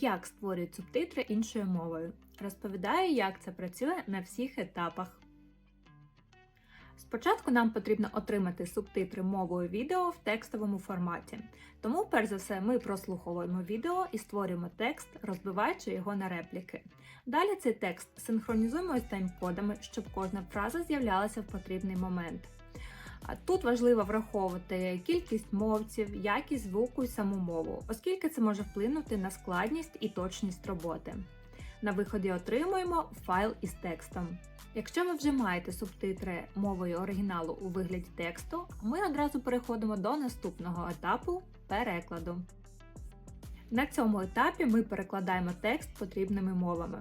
як створюють субтитри іншою мовою. Розповідаю, як це працює на всіх етапах. Спочатку нам потрібно отримати субтитри мовою відео в текстовому форматі. Тому, перш за все, ми прослуховуємо відео і створюємо текст, розбиваючи його на репліки. Далі цей текст синхронізуємо з таймкодами, щоб кожна фраза з'являлася в потрібний момент. Тут важливо враховувати кількість мовців, якість звуку і саму мову, оскільки це може вплинути на складність і точність роботи. На виході отримуємо файл із текстом. Якщо ви вже маєте субтитри мовою оригіналу у вигляді тексту, ми одразу переходимо до наступного етапу перекладу. На цьому етапі ми перекладаємо текст потрібними мовами.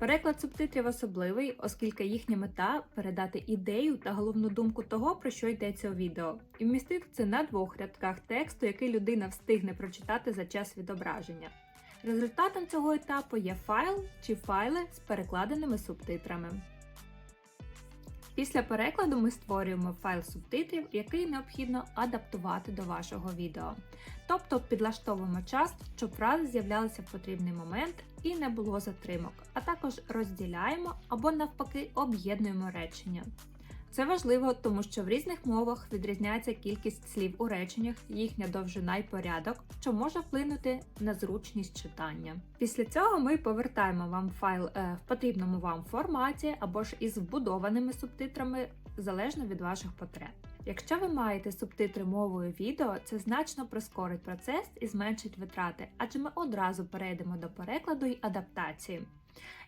Переклад субтитрів особливий, оскільки їхня мета передати ідею та головну думку того, про що йдеться у відео, і вмістити це на двох рядках тексту, який людина встигне прочитати за час відображення. Результатом цього етапу є файл чи файли з перекладеними субтитрами. Після перекладу ми створюємо файл субтитрів, який необхідно адаптувати до вашого відео. Тобто підлаштовуємо час, щоб фрази з'являлися в потрібний момент і не було затримок, а також розділяємо або навпаки об'єднуємо речення. Це важливо, тому що в різних мовах відрізняється кількість слів у реченнях, їхня довжина й порядок, що може вплинути на зручність читання. Після цього ми повертаємо вам файл е, в потрібному вам форматі або ж із вбудованими субтитрами залежно від ваших потреб. Якщо ви маєте субтитри мовою відео, це значно прискорить процес і зменшить витрати, адже ми одразу перейдемо до перекладу й адаптації.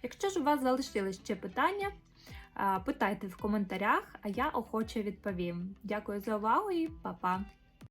Якщо ж у вас залишились ще питання, питайте в коментарях, а я охоче відповім. Дякую за увагу і па-па!